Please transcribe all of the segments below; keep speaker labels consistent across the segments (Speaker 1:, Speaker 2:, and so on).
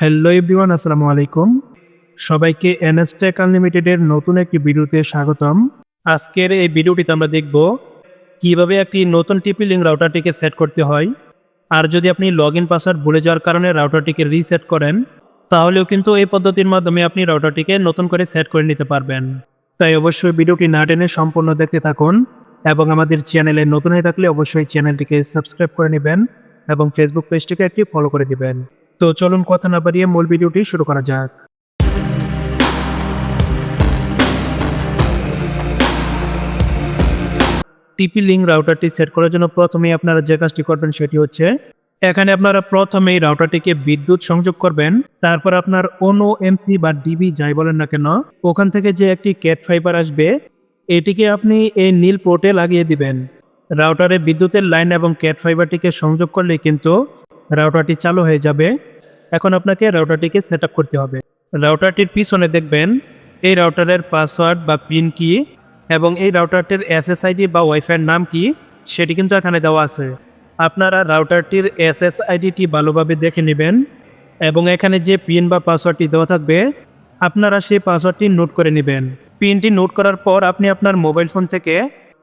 Speaker 1: Hello everyone আসসালামু আলাইকুম। সবাইকে এনএসটেক আনলিমিটেডের নতুন একটি ভিডিওতে স্বাগতম। আজকের এই ভিডিওটিতে আমরা দেখব কীভাবে একটি নতুন টিপি লিঙ্ক রাউটারটিকে সেট করতে হয়। আর যদি আপনি লগ ইন পাসওয়ার্ড ভুলে যাওয়ার কারণে রাউটারটিকে রিসেট করেন, তাহলেও কিন্তু এই পদ্ধতির মাধ্যমে আপনি রাউটারটিকে নতুন করে সেট করে নিতে পারবেন। তাই অবশ্যই ভিডিওটি না টেনে সম্পূর্ণ দেখতে থাকুন এবং আমাদের চ্যানেলে নতুন হয়ে থাকলে অবশ্যই চ্যানেলটিকে সাবস্ক্রাইব করে নেবেন এবং ফেসবুক পেজটিকে একটি ফলো করে দিবেন। তো চলুন কথা না বাড়িয়ে মূল ভিডিওটি শুরু করা যাক। টিপি লিঙ্ক রাউটারটি সেট করার জন্য প্রথমেই আপনারা যে কাজটি করবেন সেটি হচ্ছে, এখানে আপনারা প্রথমেই রাউটারটিকে বিদ্যুৎ সংযোগ করবেন, তারপর আপনার অনু এমপি বা ডিবি যাই বলেন না কেন, ওখান থেকে যে একটি ক্যাট ফাইবার আসবে, এটিকে আপনি এই নীল পোর্টে লাগিয়ে দিবেন। রাউটারে বিদ্যুতের লাইন এবং ক্যাট ফাইবারটিকে সংযোগ করলে কিন্তু রাউটারটি চালু হয়ে যাবে। এখন আপনাকে রাউটারটিকে সেট করতে হবে। রাউটারটির পিছনে দেখবেন, এই রাউটারের পাসওয়ার্ড বা পিন কি এবং এই রাউটারটির এসএসআইডি বা ওয়াইফাইয়ের নাম কি, সেটি কিন্তু এখানে দেওয়া আছে। আপনারা রাউটারটির এসএসআইডিটি ভালোভাবে দেখে নেবেন এবং এখানে যে পিন বা পাসওয়ার্ডটি দেওয়া থাকবে, আপনারা সেই পাসওয়ার্ডটি নোট করে নেবেন। পিনটি নোট করার পর আপনি আপনার মোবাইল ফোন থেকে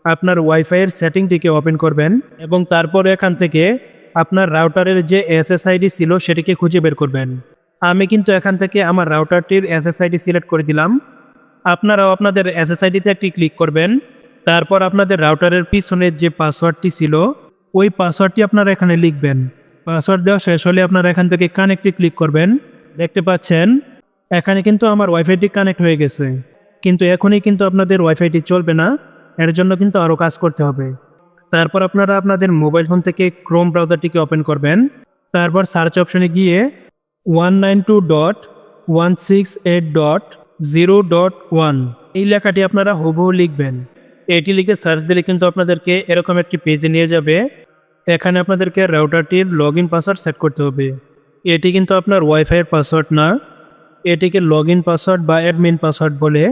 Speaker 1: আপনার ওয়াইফাইয়ের সেটিংটিকে ওপেন করবেন এবং তারপর এখান থেকে আপনার রাউটারের যে এসএসআইডি ছিল সেটিকে খুঁজে বের করবেন। আমি কিন্তু এখান থেকে আমার রাউটারটির এসএসআইডি সিলেক্ট করে দিলাম। আপনারাও আপনাদের এসএসআইডিতে একটি ক্লিক করবেন। তারপর আপনাদের রাউটারের পিছনের যে পাসওয়ার্ডটি ছিল, ওই পাসওয়ার্ডটি আপনারা এখানে লিখবেন। পাসওয়ার্ড দেওয়া শেষ হলে আপনারা এখান থেকে কানেক্টে ক্লিক করবেন। দেখতে পাচ্ছেন? এখানে কিন্তু আমার ওয়াইফাইটি কানেক্ট হয়ে গেছে। কিন্তু এখনই কিন্তু আপনাদের ওয়াইফাইটি চলবে না। এর জন্য কিন্তু আরও কাজ করতে হবে। তারপর আপনারা আপনাদের মোবাইল ফোন থেকে ক্রোম ব্রাউজারটিকে ওপেন করবেন। তারপর সার্চ অপশনে গিয়ে one nine two dot one six eight dot zero dot one এই লেখাটি আপনারা হুবহু লিখবেন। এটি লিখে সার্চ দিলে কিন্তু আপনাদেরকে এরকম একটি পেজে নিয়ে যাবে। এখানে আপনাদেরকে রাউটারটির লগ ইন পাসওয়ার্ড সেট করতে হবে। এটি কিন্তু আপনার ওয়াইফাইয়ের পাসওয়ার্ড না। এটিকে লগ ইন পাসওয়ার্ড বা অ্যাডমিন পাসওয়ার্ড বলে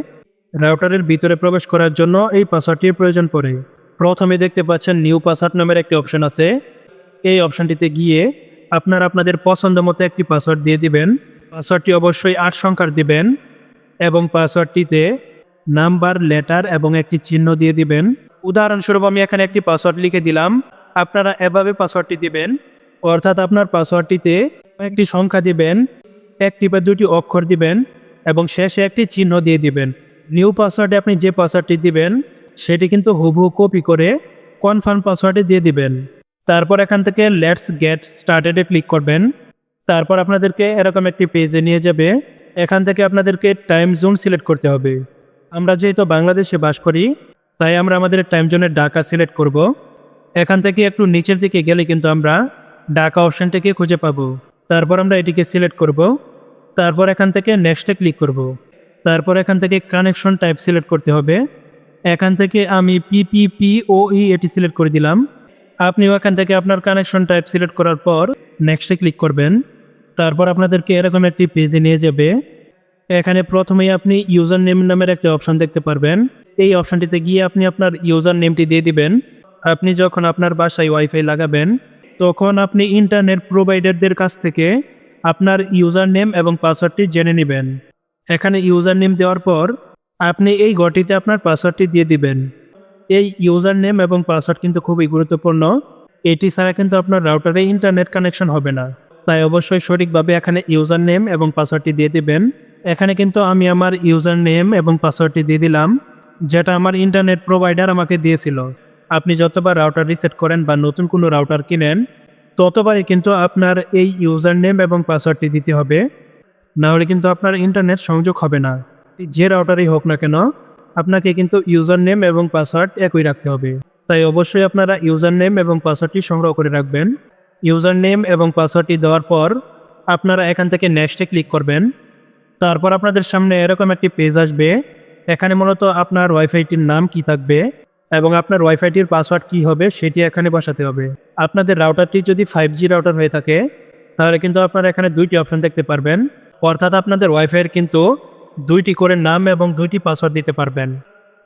Speaker 1: রাউটারের ভিতরে প্রবেশ করার জন্য এই পাসওয়ার্ডটির প্রয়োজন পড়ে। প্রথমে দেখতে পাচ্ছেন নিউ পাসওয়ার্ড নামের একটি অপশন আছে। এই অপশনটিতে গিয়ে আপনার আপনাদের পছন্দ মতো একটি পাসওয়ার্ড দিয়ে দিবেন। পাসওয়ার্ডটি অবশ্যই আট সংখ্যার দিবেন এবং পাসওয়ার্ডটিতে নাম্বার, লেটার এবং একটি চিহ্ন দিয়ে দিবেন। উদাহরণস্বরূপ আমি এখানে একটি পাসওয়ার্ড লিখে দিলাম। আপনারা এভাবে পাসওয়ার্ডটি দিবেন। অর্থাৎ আপনার পাসওয়ার্ডটিতে একটি সংখ্যা দিবেন, একটি বা দুটি অক্ষর দিবেন এবং শেষে একটি চিহ্ন দিয়ে দিবেন। নিউ পাসওয়ার্ডে আপনি যে পাসওয়ার্ডটি দিবেন সেটি কিন্তু হুবহু কপি করে কনফার্ম পাসওয়ার্ডে দিয়ে দিবেন। তারপর এখান থেকে লেটস গেট স্টার্টেডে ক্লিক করবেন। তারপর আপনাদেরকে এরকম একটি পেজে নিয়ে যাবে। এখান থেকে আপনাদেরকে টাইম জোন সিলেক্ট করতে হবে। আমরা যেহেতু বাংলাদেশে বাস করি, তাই আমরা আমাদের টাইম জোনের ঢাকা সিলেক্ট করব। এখান থেকে একটু নিচের দিকে গেলে কিন্তু আমরা ঢাকা অপশানটিকে খুঁজে পাবো। তারপর আমরা এটিকে সিলেক্ট করব। তারপর এখান থেকে নেক্সটে ক্লিক করব। তারপর এখান থেকে কানেকশন টাইপ সিলেক্ট করতে হবে। এখান থেকে আমি পিপিপিওই এটি সিলেক্ট করে দিলাম। আপনিও এখান থেকে আপনার কানেকশন টাইপ সিলেক্ট করার পর নেক্সটে ক্লিক করবেন। তারপর আপনাদেরকে এরকম একটি পেজে নিয়ে যাবে। এখানে প্রথমেই আপনি ইউজার নেম নামের একটা অপশন দেখতে পারবেন। এই অপশনটিতে গিয়ে আপনি আপনার ইউজার নেমটি দিয়ে দিবেন। আপনি যখন আপনার বাসায় ওয়াইফাই লাগাবেন, তখন আপনি ইন্টারনেট প্রোভাইডারদের কাছ থেকে আপনার ইউজার নেম এবং পাসওয়ার্ডটি জেনে নেবেন। এখানে ইউজার নেম দেওয়ার পর আপনি এই ঘরটিতে আপনার পাসওয়ার্ডটি দিয়ে দিবেন। এই ইউজার নেম এবং পাসওয়ার্ড কিন্তু খুবই গুরুত্বপূর্ণ। এটি ছাড়া কিন্তু আপনার রাউটারে ইন্টারনেট কানেকশন হবে না। তাই অবশ্যই সঠিকভাবে এখানে ইউজার নেম এবং পাসওয়ার্ডটি দিয়ে দিবেন। এখানে কিন্তু আমি আমার ইউজার নেম এবং পাসওয়ার্ডটি দিয়ে দিলাম, যেটা আমার ইন্টারনেট প্রোভাইডার আমাকে দিয়েছিল। আপনি যতবার রাউটার রিসেট করেন বা নতুন কোনো রাউটার কিনেন, ততবারই কিন্তু আপনার এই ইউজার নেম এবং পাসওয়ার্ডটি দিতে হবে। নাহলে কিন্তু আপনার ইন্টারনেট সংযোগ হবে না। যে রাউটারই হোক না কেন, আপনাকে কিন্তু ইউজার নেম এবং পাসওয়ার্ড একই রাখতে হবে। তাই অবশ্যই আপনারা ইউজার নেম এবং পাসওয়ার্ডটি সংগ্রহ করে রাখবেন। ইউজার নেম এবং পাসওয়ার্ডটি দেওয়ার পর আপনারা এখান থেকে নেক্সটে ক্লিক করবেন। তারপর আপনাদের সামনে এরকম একটি পেজ আসবে। এখানে মূলত আপনার ওয়াইফাইটির নাম কি থাকবে এবং আপনার ওয়াইফাইটির পাসওয়ার্ড কি হবে সেটি এখানে বসাতে হবে। আপনাদের রাউটারটি যদি ফাইভ জি রাউটার হয়ে থাকে, তাহলে কিন্তু আপনারা এখানে দুইটি অপশন দেখতে পারবেন। অর্থাৎ আপনাদের ওয়াইফাইয়ের কিন্তু দুইটি করে নাম এবং দুইটি পাসওয়ার্ড দিতে পারবেন।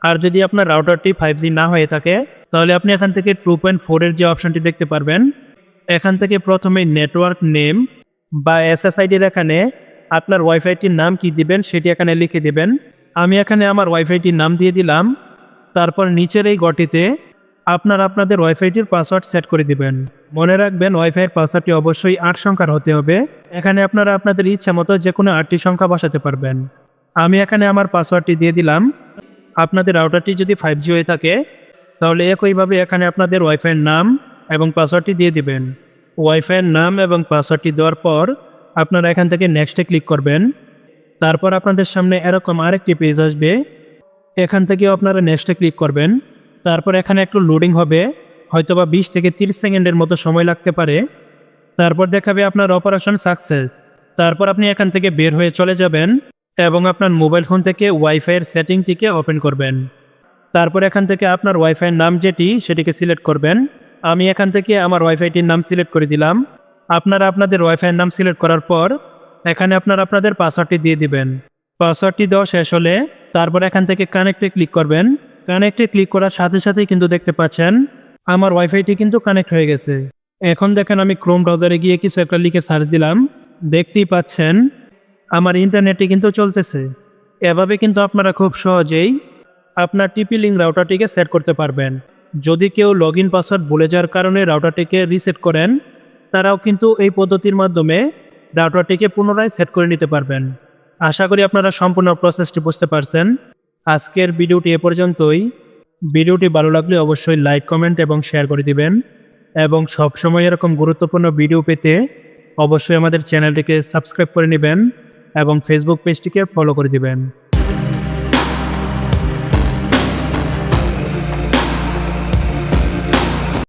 Speaker 1: আর যদি আপনার রাউটারটি ফাইভ না হয়ে থাকে, তাহলে আপনি এখান থেকে টু পয়েন্ট ফোরের যে অপশনটি দেখতে পারবেন, এখান থেকে প্রথমে নেটওয়ার্ক নেম বা এসএসআইডির এখানে আপনার ওয়াইফাইটির নাম কি দিবেন সেটি এখানে লিখে দিবেন। আমি এখানে আমার ওয়াইফাইটির নাম দিয়ে দিলাম। তারপর নিচের এই গটিতে আপনার আপনাদের ওয়াইফাইটির পাসওয়ার্ড সেট করে দিবেন। মনে রাখবেন ওয়াইফাইয়ের পাসওয়ার্ডটি অবশ্যই আট সংখ্যার হতে হবে। এখানে আপনারা আপনাদের ইচ্ছা মতো যে কোনো আটটি সংখ্যা বসাতে পারবেন। আমি এখানে আমার পাসওয়ার্ডটি দিয়ে দিলাম। আপনাদের রাউটারটি যদি ফাইভ জি হয়ে থাকে, তাহলে একইভাবে এখানে আপনাদের ওয়াইফাইয়ের নাম এবং পাসওয়ার্ডটি দিয়ে দিবেন। ওয়াইফাইয়ের নাম এবং পাসওয়ার্ডটি দেওয়ার পর আপনারা এখান থেকে নেক্সটে ক্লিক করবেন। তারপর আপনাদের সামনে এরকম আরেকটি পেজ আসবে। এখান থেকেও আপনারা নেক্সটে ক্লিক করবেন। তারপর এখানে একটু লোডিং হবে। হয়তোবা বিশ থেকে তিরিশ সেকেন্ডের মতো সময় লাগতে পারে। তারপর দেখাবে আপনার অপারেশন সাকসেস তারপর আপনি এখান থেকে বের হয়ে চলে যাবেন। এবং আপনার মোবাইল ফোন থেকে ওয়াইফাইয়ের সেটিংটিকে ওপেন করবেন। তারপর এখান থেকে আপনার ওয়াইফাইয়ের নাম যেটি, সেটিকে সিলেক্ট করবেন। আমি এখান থেকে আমার ওয়াইফাইটির নাম সিলেক্ট করে দিলাম। আপনারা আপনাদের ওয়াইফাইয়ের নাম সিলেক্ট করার পর, এখানে আপনার আপনাদের পাসওয়ার্ডটি দিয়ে দিবেন। পাসওয়ার্ডটি দেওয়া শেষ হলে, তারপর এখান থেকে কানেক্টে ক্লিক করবেন। কানেক্টে ক্লিক করার সাথে সাথেই কিন্তু দেখতে পাচ্ছেন, আমার ওয়াইফাইটি কিন্তু কানেক্ট হয়ে গেছে। এখন দেখেন আমি ক্রোম ব্রাউজারে গিয়ে কিছু একটা লিখে সার্চ দিলাম। দেখতেই পাচ্ছেন আমার ইন্টারনেটটি কিন্তু চলতেছে। এভাবে কিন্তু আপনারা খুব সহজেই আপনার টিপি লিঙ্ক রাউটারটিকে সেট করতে পারবেন। যদি কেউ লগ ইন পাসওয়ার্ড ভুলে যাওয়ার কারণে রাউটারটিকে রিসেট করেন, তারাও কিন্তু এই পদ্ধতির মাধ্যমে রাউটারটিকে পুনরায় সেট করে নিতে পারবেন। আশা করি আপনারা সম্পূর্ণ প্রসেসটি বুঝতে পারছেন। আজকের ভিডিওটি এ পর্যন্তই। ভিডিওটি ভালো লাগলে অবশ্যই লাইক কমেন্ট এবং শেয়ার করে দিবেন। এবং সবসময় এরকম গুরুত্বপূর্ণ ভিডিও পেতে অবশ্যই আমাদের চ্যানেলটিকে সাবস্ক্রাইব করে নেবেন। এবং ফেসবুক পেজটিকে ফলো করে দিবেন।